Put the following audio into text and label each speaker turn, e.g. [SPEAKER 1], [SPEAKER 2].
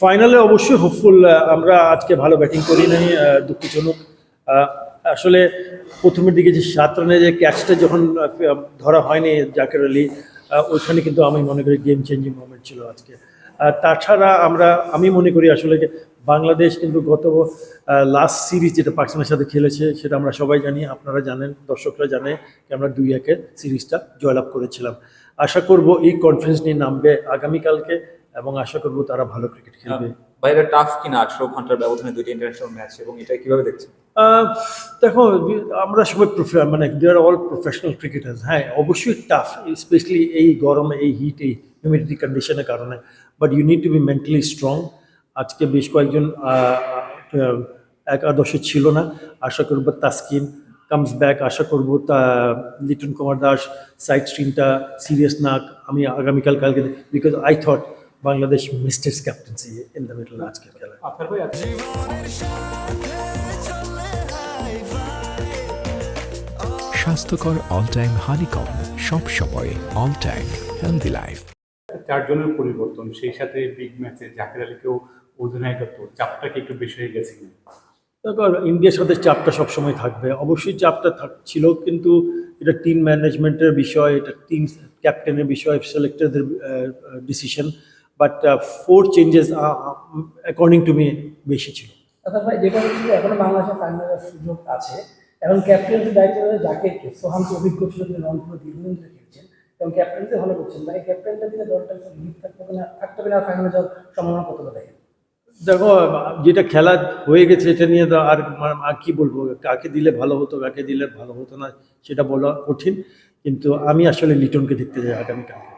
[SPEAKER 1] ফাইনালে অবশ্যই হোপফুল আমরা আজকে ভালো ব্যাটিং করি নাই দুঃখজনক। আসলে প্রথমের দিকে যে সাত রানে যে ক্যাচটা যখন ধরা হয়নি জাকের আলী ওইখানে কিন্তু আমি মনে করি গেম চেঞ্জিং মোমেন্ট ছিল আজকে। তাছাড়া আমরা, আমি মনে করি আসলে বাংলাদেশ কিন্তু গত লাস্ট সিরিজ যেটা পাকিস্তানের সাথে খেলেছে, সেটা আমরা সবাই জানি, আপনারা জানেন, দর্শকরা জানে যে আমরা দুই একে সিরিজটা জয়লাভ করেছিলাম। আশা করব এই কনফারেন্স নিয়ে নামবে আগামীকালকে। এবং আশা করব তারা ভালো ক্রিকেট খেলবে।
[SPEAKER 2] বাইরে টাফ কিনা? আঠারো ঘণ্টার ব্যবধানে দুইটা ইন্টারন্যাশনাল ম্যাচ এবং এটা কীভাবে দেখছেন?
[SPEAKER 1] দেখো আমরা সবাই প্রফে- মানে they are all professional cricketers হ্যাঁ অবশ্যই টাফ স্পেশালি এই গরমে এই হিট এই হিউমিডিটি কন্ডিশনের কারণে। But you need to be mentally strong আজকে বেশ কয়েকজন একাদশে ছিল না। আশা করব তাসকিন কামস ব্যাক আশা করব তা লিটন কুমার দাস সাইড স্ট্রিমটা সিরিয়াস না। আমি আগামীকাল কালকে because I thought Bangladesh misses captaincy in the middle আজকের
[SPEAKER 3] আছে
[SPEAKER 4] স্বাস্থ্যকর অল টাইম হানিকম সব সময় অল টাইম হেলদি লাইফ
[SPEAKER 3] চারজনের পরিবর্তন সেই সাথে বিগ ম্যাচে জাকির আলীকেও অধিনায়কত্ব চাপটা কি একটু বেশি হয়ে গেছে
[SPEAKER 1] ইন্ডিয়ার সাথে চাপটা সবসময় থাকবে। অবশ্যই চাপটা থাক- ছিল কিন্তু এটা টিম ম্যানেজমেন্টের বিষয় এটা টিম ক্যাপ্টেনের বিষয় সিলেক্টরদের decision but four changes according to me বেশি ছিল।
[SPEAKER 5] অর্থাৎ ভাই যেটা হচ্ছে এখনও ফাইনালের সুযোগ আছে এবং ক্যাপ্টেন্সির দায়িত্ব জাকিরকে অভিজ্ঞ ছিল তিনি রংপুরে দীর্ঘদিন ধরে খেলছেন এবং ক্যাপ্টেন্সি ভালো করছেন ক্যাপ্টেনটা দিলে দলটা লিড থাকতে হবে না থাকতে হবে না ফাইনালে যাওয়ার সম্ভাবনা কতটা দেখেন?
[SPEAKER 1] দেখো যেটা খেলা হয়ে গেছে এটা নিয়ে তো আর কি বলব কাকে দিলে ভালো হতো কাকে দিলে ভালো হতো না সেটা বলা কঠিন। কিন্তু আমি আসলে লিটনকে দেখতে যাই আগামীকালকে